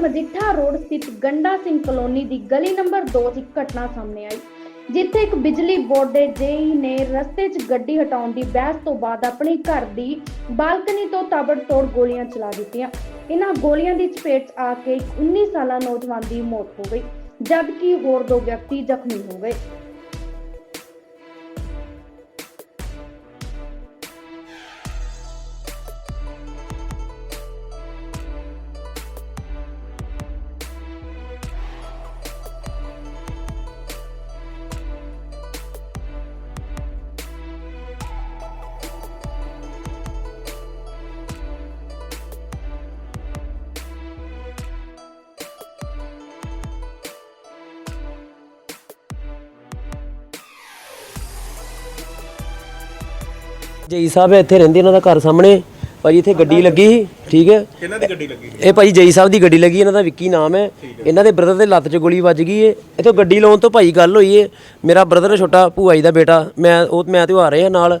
Majitha road ਸਥਿਤ Ganda Singh colony ਦੀ ਗਲੀ number 2 'ਚ ਘਟਨਾ ਸਾਹਮਣੇ ਆਈ, ਜਿੱਥੇ ਇੱਕ ਬਿਜਲੀ ਬੋਰਡ ਦੇ ਜੇਈ ਨੇ ਰਸਤੇ 'ਚ ਗੱਡੀ ਹਟਾਉਣ ਦੀ ਬਹਿਸ ਤੋਂ ਬਾਅਦ ਆਪਣੀ ਘਰ ਦੀ ਬਾਲਕਨੀ ਤੋਂ ਤਾਬੜਤੋੜ ਗੋਲੀਆਂ ਚਲਾ ਦਿੱਤੀਆਂ। ਇਹਨਾਂ ਗੋਲੀਆਂ ਦੀ ਚਪੇਟ 'ਚ ਆ ਕੇ ਇੱਕ 19 ਸਾਲਾ ਨੌਜਵਾਨ ਦੀ ਮੌਤ ਹੋ ਗਈ, ਜਦਕਿ ਹੋਰ ਦੋ ਵਿਅਕਤੀ ਜ਼ਖਮੀ ਹੋ ਗਏ। ਜਈ ਸਾਹਿਬ ਇੱਥੇ ਰਹਿੰਦੇ ਇਹਨਾਂ ਦਾ ਘਰ ਸਾਹਮਣੇ। ਭਾਜੀ ਇੱਥੇ ਗੱਡੀ ਲੱਗੀ ਸੀ ਠੀਕ ਹੈ। ਕਿਹਨਾਂ ਦੀ ਗੱਡੀ ਲੱਗੀ? ਇਹ ਭਾਈ ਜਈ ਸਾਹਿਬ ਦੀ ਗੱਡੀ ਲੱਗੀ ਇਹਨਾਂ ਦਾ ਵਿੱਕੀ ਨਾਮ ਹੈ। ਇਹਨਾਂ ਦੇ ਬ੍ਰਦਰ ਦੇ ਲੱਤ 'ਚ ਗੋਲੀ ਵੱਜ ਗਈ ਏ। ਇੱਥੋਂ ਗੱਡੀ ਲਾਉਣ ਤੋਂ ਭਾਈ ਗੱਲ ਹੋਈ ਏ। ਮੇਰਾ ਬ੍ਰਦਰ ਛੋਟਾ ਭੂਆ ਜੀ ਦਾ ਬੇਟਾ ਮੈਂ ਉਹ ਮੈਂ ਤੇ ਉਹ ਆ ਰਹੇ ਆ ਨਾਲ।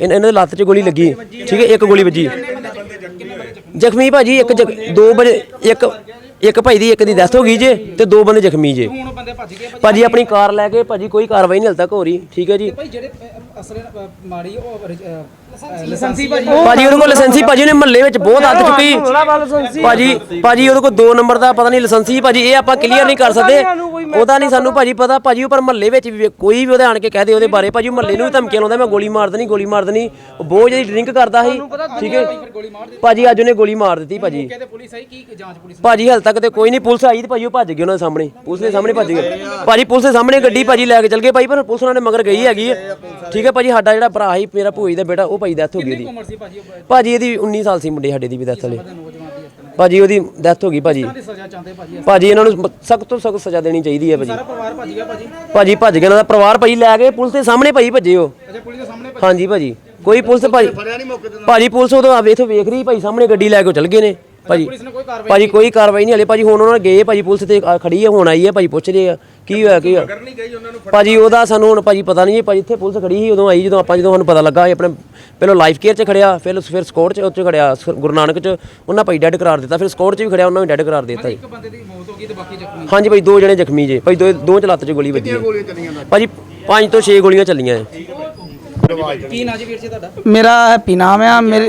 ਇਹਨਾਂ ਇਹਨਾਂ ਦੇ ਲੱਤ 'ਚ ਗੋਲੀ ਲੱਗੀ। ਠੀਕ ਹੈ ਇੱਕ ਗੋਲੀ ਵੱਜੀ। ਜ਼ਖਮੀ ਭਾਜੀ ਇੱਕ ਜ਼ਖ- ਦੋ ਵਜੇ ਇੱਕ ਇੱਕ ਭਾਈ ਦੀ ਇੱਕ ਦੀ ਡੈਥ ਹੋ ਗਈ ਜੇ ਤੇ ਦੋ ਬੰਦੇ ਜ਼ਖਮੀ ਜੇ। ਹੁਣ ਬੰਦੇ ਭੱਜ ਗਏ ਭਾਜੀ ਭਾਜੀ ਆਪਣੀ ਕਾਰ ਲੈ ਕੇ ਭਾਜੀ ਕੋਈ ਕਾਰਵਾਈ ਨਹੀਂ ਹਲ ਤੱਕ ਹੋ ਰਹੀ। ਠੀਕ ਹੈ ਜੀ। ਭਾਈ ਜਿਹੜੇ ਅ, ਅਸਲ ਅ, ਮਾਰੀ ਉਹ ਲਾਇਸੈਂਸੀ ਭਾਜੀ। ਭਾਜੀ। ਉਹਦੇ ਕੋਲ ਲਾਇਸੈਂਸੀ ਭਾਜੀ ਨੇ ਮਹੱਲੇ ਵਿੱਚ ਬਹੁਤ ਹੱਦ ਚੁੱਕੀ। ਭਾਜੀ ਭਾਜੀ ਉਹਦੇ ਕੋਲ 2 ਨੰਬਰ ਦਾ ਪਤਾ ਨਹੀਂ ਲਾਇਸੈਂਸੀ ਭਾਜੀ ਇਹ ਆਪਾਂ ਕਲੀਅਰ ਨਹੀਂ ਕਰ ਸਕਦੇ। ਉਹਦਾ ਨਹੀਂ ਸਾਨੂੰ ਭਾਜੀ ਪਤਾ ਭਾਜੀ ਉਹ ਪਰ ਮਹੱਲੇ ਵਿੱਚ ਵੀ ਕੋਈ ਵੀ ਉਹਦੇ ਆਣ ਕੇ ਕਹਿ ਦੇ ਉਹਦੇ ਬਾਰੇ ਭਾਜੀ ਮਹੱਲੇ ਨੂੰ ਵੀ ਧਮਕੀਆਂ ਲਾਉਂਦਾ ਮੈਂ ਗੋਲੀ ਮਾਰ ਦੇਣੀ ਗੋਲੀ ਮਾਰ ਦੇਣੀ। ਉਹ ਬਹੁਤ ਜ਼ਿਆਦਾ ਡਰਿੰਕ ਕਰਦਾ ਸੀ ਠੀਕ ਹੈ? ਭਾਜੀ ਅੱਜ ਉਹਨੇ ਗੋਲੀ ਮਾਰ ਦਿੱਤੀ ਭਾਜੀ। ਕਹਿੰਦੇ ਪੁਲਿਸ ਆਈ ਕੀ ਜਾਂਚ ਪੁਲਿਸ ਭਾਜੀ ਹਾਲ ਤੱਕ ਤੇ ਕੋਈ ਨਹੀਂ ਪੁਲਿਸ ਆਈ ਤੇ ਭਾਜੀ ਉਹ ਭੱਜ ਗਏ ਉਹਨਾਂ ਦੇ ਸਾਹਮਣੇ। ਪੁਲਿਸ ਦੇ ਸਾਹਮਣੇ ਭੱਜ ਗਏ। ਭਾਜੀ ਪੁਲਿਸ ਦੇ ਸਾਹਮਣੇ ਗੱਡੀ ਭਾਜੀ ਲੈ ਕੇ ਚਲ ਗਏ ਭਾਈ ਪਰ ਪੁਲਿਸ ਉਹਨਾਂ ਨੇ ਮਗਰ ਗਈ ਹੈਗੀ ਹੈ ਠੀਕ ਹੈ ਭਾਜੀ ਸਾਡਾ ਜਿਹੜਾ ਭਰਾ ਸੀ ਮੇਰਾ ਭੂਈ ਦਾ ਬੇਟਾ ਉਹ ਭਾਈ ਡੈਥ ਹੋ ਗਈ ਉਹਦੀ। ਭਾਜੀ ਇਹਦੀ 19 ਸਾਲ ਸੀ ਮੁੰਡੇ ਸਾਡੇ ਦੀ ਵੀ ਡੈਥ ਵਾਲੇ ਨੌਜਵਾਨ ਦੀ ਇਸ ਤਰ੍ਹਾਂ ਭਾਜੀ ਉਹਦੀ ਡੈਥ ਹੋ ਗਈ ਭਾਜੀ। ਦੀ ਸਜ਼ਾ ਚਾਹੁੰਦੇ ਭਾਜੀ ਭਾਜੀ ਇਹਨਾਂ ਨੂੰ ਸਖਤ ਤੋਂ ਸਖਤ ਸਜ਼ਾ ਦੇਣੀ ਚਾਹੀਦੀ ਹੈ ਭਾਜੀ। ਸਾਰਾ ਪਰਿਵਾਰ ਭੱਜ ਗਿਆ ਭਾਜੀ। ਭਾਜੀ ਭੱਜ ਗਏ ਇਹਨਾਂ ਦਾ ਪਰਿਵਾਰ ਭਾਜੀ ਲੈ ਗਏ ਪੁਲਿਸ ਦੇ ਸਾਹਮਣੇ ਭਾਜੀ ਭੱਜੇ ਉਹ। ਅੱਛਾ ਪੁਲਿਸ ਦੇ ਸਾਹਮਣੇ ਹਾਂਜੀ ਭਾਜੀ ਕੋਈ ਪੁਲਿਸ ਭਾਜੀ ਭਾਜੀ ਪੁਲਿਸ ਉਦੋਂ ਆ ਵੇਖੋ ਵੇਖ ਰਹੀ ਭਾਜੀ ਸਾਹਮਣੇ ਗੱਡੀ ਲੈ ਕੇ ਉਹ ਚਲ ਗਏ ਨੇ। ਭਾਜੀ ਪੁਲਿਸ ਨੇ ਕੋਈ ਕਾਰਵਾਈ ਭਾਜੀ ਕੋਈ ਕਾਰਵਾਈ ਨਹੀਂ ਹਲੇ। ਭਾਜੀ ਹੁਣ ਉਹਨਾਂ ਨੇ ਗਏ ਭਾਜੀ ਪੁਲਿਸ ਤੇ ਆ ਖੜੀ ਹੈ ਹੁਣ ਆਈ ਹੈ ਭਾਜੀ ਪੁੱਛ ਰਹੇ ਆ। ਕੀ ਹੋਇਆ ਕੀ ਹੋਇਆ? ਭਾਜੀ ਉਹਦਾ ਸਾਨੂੰ ਹੁਣ ਭਾਜੀ ਪਤਾ ਨਹੀਂ ਜੀ ਭਾਜੀ ਇੱਥੇ ਪੁਲਿਸ ਖੜੀ ਸੀ ਉਦੋਂ ਆਈ ਜਦੋਂ ਆਪਾਂ ਜਦੋਂ ਸਾਨੂੰ ਪਤਾ ਲੱਗਾ ਇਹ ਆਪਣੇ ਪਹਿਲਾਂ ਲਾਈਫ ਕੇਅਰ 'ਚ ਖੜਿਆ ਫਿਰ ਫਿਰ ਸਕੋਰ 'ਚ ਉੱਚ ਖੜਿਆ ਸ- ਗੁਰੂ ਨਾਨਕ 'ਚ ਉਹਨਾਂ ਭਾਈ ਡੈਡ ਕਰਾਰ ਦਿੱਤਾ ਫਿਰ ਸਕੋਰ 'ਚ ਵੀ ਖੜਿਆ ਉਹਨਾਂ ਵੀ ਡੈਡ ਕਰਾਰ ਦਿੱਤਾ ਜੀ। ਇੱਕ ਬੰਦੇ ਦੀ ਮੌਤ ਹੋ ਗਈ ਤੇ ਬਾਕੀ ਜ਼ਖਮੀ। ਹਾਂਜੀ ਭਾਈ ਦੋ ਜਣੇ ਜ਼ਖਮੀ ਜੇ। ਭਾਈ ਦੋ ਦੋ ਚ ਲੱਤ 'ਚ ਗੋਲੀ ਵੱਜੀ ਹੈ। ਭਾਜੀ ਪੰਜ ਤੋਂ 6 ਗੋਲੀਆਂ ਚੱਲੀਆਂ ਹੈ। ਕੀ ਨਾਂ ਜੀ ਵੀਰ ਜੀ ਤੁਹਾਡਾ? ਮੇਰਾ ਹੈਪੀ ਨਾਮ ਆ ਮੇਰੇ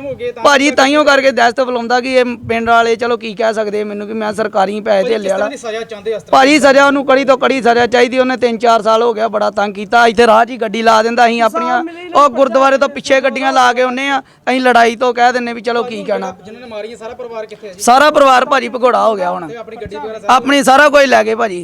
ਹੋ ਗਏ ਤਾਂ ਭਾਜੀ ਤਾਈਓ ਕਰਕੇ ਦਹਿਸ਼ਤ ਫਲਾਉਂਦਾ ਕਿ ਇਹ ਪਿੰਡ ਵਾਲੇ ਚਲੋ ਕੀ ਕਹਿ ਸਕਦੇ ਮੈਨੂੰ ਕਿ ਮੈਂ ਸਰਕਾਰੀ ਪੈਸੇ ਵਾਲਾ। ਦੀ ਸਜ਼ਾ ਚਾਹੁੰਦੇ ਇਸ ਤਰ੍ਹਾਂ ਭਾਜੀ ਸਜ਼ਾ? ਉਹਨੂੰ ਕੜੀ ਤੋਂ ਕੜੀ ਸਜ਼ਾ ਚਾਹੀਦੀ ਉਹਨੇ 3-4 ਸਾਲ ਹੋ ਗਿਆ ਬੜਾ ਤੰਗ ਕੀਤਾ। ਇੱਥੇ ਰਾਹ 'ਚ ਹੀ ਗੱਡੀ ਲਾ ਦਿੰਦਾ ਅਸੀਂ ਆਪਣੀਆਂ। ਉਹ ਗੁਰਦੁਆਰੇ ਤੋਂ ਪਿੱਛੇ ਗੱਡੀਆਂ ਲਾ ਕੇ ਆਉਨੇ ਆ। ਅਸੀਂ ਲੜਾਈ ਤੋਂ ਕਹਿ ਦਿੰਨੇ ਵੀ ਚਲੋ ਕੀ ਕਹਿਣਾ। ਜਿਨ੍ਹਾਂ ਨੇ ਮਾਰੀ ਹੈ ਸਾਰਾ ਪਰਿਵਾਰ ਕਿੱਥੇ ਹੈ ਜੀ? ਸਾਰਾ ਪਰਿਵਾਰ ਭਾਜੀ ਭਗੌੜਾ ਹੋ ਗਿਆ ਹੁਣ। ਆਪਣੀ ਗੱਡੀ ਵਗੈਰਾ ਆਪਣੀ ਸਾਰਾ ਕੁਝ ਲੈ ਗਏ ਭਾਜੀ।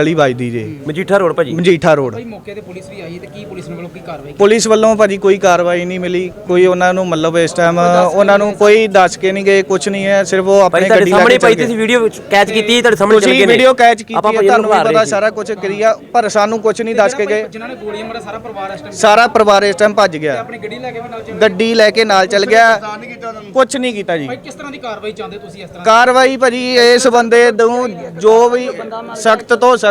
ਗਲੀ ਵੱਜਦੀ ਜੇ। ਮਜੀਠਾ ਰੋਡ ਭਾਜੀ? ਮਜੀਠਾ ਰੋਡ। ਭਾਈ ਮੌਕੇ ਤੇ ਪੁਲਿਸ ਵੀ ਆਈ ਤੇ ਕੀ ਪੁਲਿਸ ਵੱਲੋਂ ਕੀ ਕਾਰਵਾਈ ਪੁਲਿਸ ਵੱਲੋਂ ਭਾਜੀ ਕੋਈ ਕਾਰਵਾਈ ਨਹੀਂ ਮਿਲੀ। ਕੋਈ ਉਹਨਾਂ ਨੂੰ ਮਤਲਬ ਇਸ ਟਾਈਮ ਉਹਨਾਂ ਨੂੰ ਕੋਈ ਦੱਸ ਕੇ ਨਹੀਂ ਗਏ ਕੁਝ ਨਹੀਂ ਹੈ। ਸਿਰਫ ਉਹ ਆਪਣੇ ਗੱਡੀ ਲੈ ਸਾਹਮਣੇ ਚੱਲ ਤੁਸੀਂ ਵੀਡੀਓ ਕੈਚ ਕੀਤੀ ਤੁਹਾਡੇ ਸਾਹਮਣੇ ਚੱਲ ਨੇ। ਵੀਡੀਓ ਕੈਚ ਕੀਤੀ ਤੁਹਾਨੂੰ ਪਤਾ। ਸਾਰਾ ਕੁਝ ਕਰੀਆ ਪਰ ਸਾਨੂੰ ਕੁਝ ਨਹੀਂ ਦੱਸ ਕੇ ਗਏ। ਜਿਨ੍ਹਾਂ ਨੇ ਗੋਲੀਆਂ ਮਾਰਿਆ ਸਾਰਾ ਪਰਿਵਾਰ ਇਸ ਟਾਈਮ ਸਾਰਾ ਪਰਿਵਾਰ ਇਸ ਟਾਈਮ ਭੱਜ ਗਿਆ। ਆਪਣੀ ਗੱਡੀ ਲੈ ਕੇ ਵੀ ਨਾਲ ਚੱਲ ਗੱਡੀ ਲੈ ਕੇ ਨਾਲ ਚੱਲ ਗਿਆ। ਕੁਝ ਨਹੀਂ ਕੀਤਾ ਜੀ। ਭਾਈ ਕਿਸ ਤਰ੍ਹਾਂ ਦੀ ਕਾਰਵਾਈ ਚਾਹੁੰਦੇ ਤੁਸੀਂ ਇਸ ਤਰ੍ਹਾਂ ਕਾਰਵਾਈ ਭਾਜੀ ਇਸ ਬੰਦੇ ਨੂੰ ਜੋ ਵੀ ਸਖਤ ਤੋਂ ਸਖਤ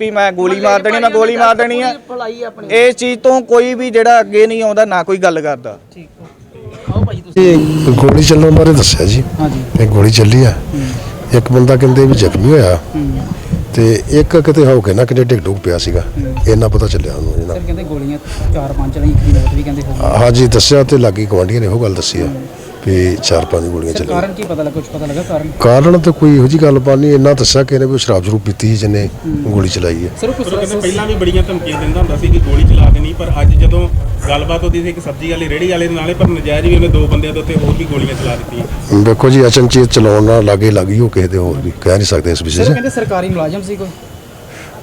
ਹੈ ਵੀ ਮੈਂ ਗੋਲੀ ਮਾਰ ਦੇਣੀ ਮੈਂ ਗੋਲੀ ਮਾਰ ਦੇਣੀ ਹੈ ਇਸ ਚੀਜ਼ ਤੋਂ ਕੋਈ ਵੀ ਜਿਹੜਾ ਅੱਗੇ ਨਹੀਂ ਆਉਂਦਾ ਨਾ ਕੋਈ ਗੱਲ ਕਰਦਾ। ਇਹ ਗੋਲੀ ਚੱਲਣ ਬਾਰੇ ਦੱਸਿਆ ਜੀ। ਹਾਂਜੀ। ਇਹ ਗੋਲੀ ਚੱਲੀ ਆ। ਇੱਕ ਬੰਦਾ ਕਹਿੰਦੇ ਵੀ ਜ਼ਖਮੀ ਹੋਇਆ। ਤੇ ਇੱਕ ਕਿਤੇ ਹੋ ਕੇ ਨਾ ਕਿਤੇ ਡਿੱਗ ਡੁੱਗ ਪਿਆ ਸੀਗਾ। ਇੰਨਾ ਪਤਾ ਚੱਲਿਆ ਉਹਨੂੰ ਜੀ ਨਾ। ਸਰ ਕਹਿੰਦੇ ਗੋਲੀਆਂ ਚਾਰ ਪੰਜ ਚਲਾਈ ਇੱਕ ਵੀ ਕਹਿੰਦੇ ਹਾਂਜੀ ਦੱਸਿਆ ਤੇ ਲਾਗੀ ਗਵਾਂਢੀਆਂ ਨੇ ਉਹ ਗੱਲ ਦੱਸੀ ਆ। ਵੀ ਚਾਰ ਪੰਜ ਗੋਲੀਆਂ ਸਰ ਚੱਲੀਆਂ। ਕਾਰਨ ਕੀ ਪਤਾ ਲੱਗਾ ਕੁਝ ਪਤਾ ਲੱਗਾ ਕਾਰਨ? ਕਾਰਨ ਤਾਂ ਕੋਈ ਇਹੋ ਜੀ ਗੱਲਬਾਤ ਨਹੀਂ ਇੰਨਾ ਦੱਸਿਆ ਕਿ ਇਹਨੇ ਵੀ ਸ਼ਰਾਬ ਜ਼ਰੂਰ ਪੀਤੀ ਸੀ ਜਿਹਨੇ ਗੋਲੀ ਚਲਾਈ ਹੈ। ਸਰ ਕੁਝ ਪਰ ਕਹਿੰਦੇ ਪਹਿਲਾਂ ਵੀ ਬੜੀਆਂ ਧਮਕੀਆਂ ਦਿੰਦਾ ਹੁੰਦਾ ਸੀ ਕਿ ਗੋਲੀ ਚਲਾ ਦੇਣੀ ਪਰ ਅੱਜ ਜਦੋਂ ਗੱਲਬਾਤ ਹੁੰਦੀ ਸੀ ਇੱਕ ਸਬਜ਼ੀ ਵਾਲੀ ਰੇੜੀ ਵਾਲੇ ਦੇ ਨਾਲੇ ਪਰ ਨਜਾਇਜ਼ ਵੀ ਉਹਨੇ ਦੋ ਬੰਦਿਆਂ ਦੇ ਉੱਤੇ ਹੋਰ ਵੀ ਗੋਲੀਆਂ ਚਲਾ ਦਿੱਤੀਆਂ। ਵੇਖੋ ਜੀ ਅਚਨਚੇਤ ਚਲਾਉਣ ਨਾਲ ਲਾਗੇ ਲੱਗੀ ਉਹ ਕਿਸੇ ਦੇ ਹੋਰ ਵੀ ਕਹਿ ਨਹੀਂ ਸਕਦੇ ਇਸ ਵਿਸ਼ੇ ਸਰ 'ਚ। ਕਹਿੰਦੇ ਸਰਕਾਰੀ ਮੁਲਾਜ਼ਮ ਸੀ ਕੋਈ?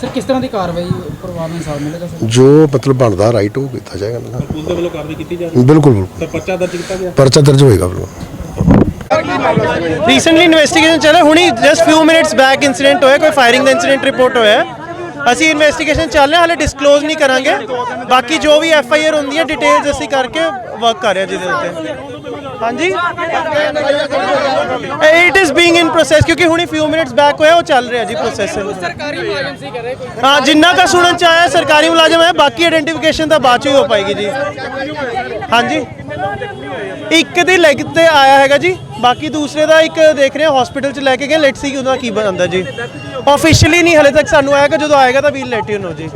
ਸਰ ਕਿਸ ਤਰ੍ਹਾਂ ਦੀ ਕਾਰਵਾਈ ਪਰਿਵਾਰ ਨੂੰ ਇਨਸਾਫ ਮਿਲੇਗਾ ਸਰ? ਜੋ ਮਤਲਬ ਬਣਦਾ ਰਾਈਟ ਉਹ ਕੀਤਾ ਜਾਏਗਾ ਨਾ। ਪੁਲਿਸ ਦੇ ਵੱਲੋਂ ਕਾਰਵਾਈ ਕੀਤੀ ਜਾ ਰਹੀ ਬਿਲਕੁਲ ਬਿਲਕੁਲ। ਤਾਂ ਪਰਚਾ ਦਰਜ ਕੀਤਾ ਗਿਆ? ਪਰਚਾ ਦਰਜ ਹੋਏਗਾ ਬਿਲਕੁਲ। ਰੀਸੈਂਟਲੀ ਇਨਵੈਸਟੀਗੇਸ਼ਨ ਚੱਲਿਆ ਹੁਣੀ just few minutes back incident ਹੋਇਆ ਕੋਈ ਫਾਇਰਿੰਗ ਦਾ ਇਨਸੀਡੈਂਟ ਰਿਪੋਰਟ ਹੋਇਆ। ਹੈ। ਅਸੀਂ ਇਨਵੈਸਟੀਗੇਸ਼ਨ ਚੱਲ ਰਿਹਾ ਹਾਲੇ ਡਿਸਕਲੋਜ਼ ਨਹੀਂ ਕਰਾਂਗੇ। ਬਾਕੀ ਜੋ ਵੀ ਐਫ ਆਈ ਆਰ ਹੁੰਦੀ ਹੈ ਡਿਟੇਲਸ ਅਸੀਂ ਕਰਕੇ ਵਰਕ ਕਰ ਰਹੇ ਹਾਂ ਜਿਹਦੇ ਉੱਤੇ। ਹਾਂਜੀ? It is being in process ਕਿਉਂਕਿ ਹੁਣੀ ਫਿਊ ਮਿੰਟਸ ਬੈਕ ਹੋਇਆ ਉਹ ਚੱਲ ਰਿਹਾ ਜੀ ਪ੍ਰੋਸੈਸ ਸਰਕਾਰੀ ਮੁਲਾਜ਼ਮ ਸੀ ਕਹ ਰਹੇ ਕੋਈ ਹਾਂ ਜਿੰਨਾ ਕਾ ਸੁਣਨ ਚ ਆਇਆ ਸਰਕਾਰੀ ਮੁਲਾਜ਼ਮ ਹੈ ਬਾਕੀ ਆਇਡੈਂਟੀਫਿਕੇਸ਼ਨ ਤਾਂ ਬਾਅਦ ਚ ਹੀ ਹੋ ਪਾਏਗੀ ਜੀ ਹਾਂਜੀ ਇੱਕ ਦੀ ਲੈਗ ਤੇ ਆਇਆ ਹੈਗਾ ਜੀ ਬਾਕੀ ਦੂਸਰੇ ਦਾ ਇੱਕ ਦੇਖ ਰਹੇ ਹਾਂ ਹਸਪੀਟਲ ਚ ਲੈ ਕੇ ਗਏ ਲੈਟਸ ਸੀ ਉਹਦਾ ਕੀ ਬਣਦਾ ਜੀ ਆਫੀਸ਼ੀਅਲੀ ਨਹੀਂ ਹਲੇ ਤੱਕ ਸਾਨੂੰ ਆਏਗਾ ਜਦੋਂ ਆਏਗਾ ਤਾਂ ਵੀਲ ਲੈਟ ਯੂ ਨੋ ਜੀ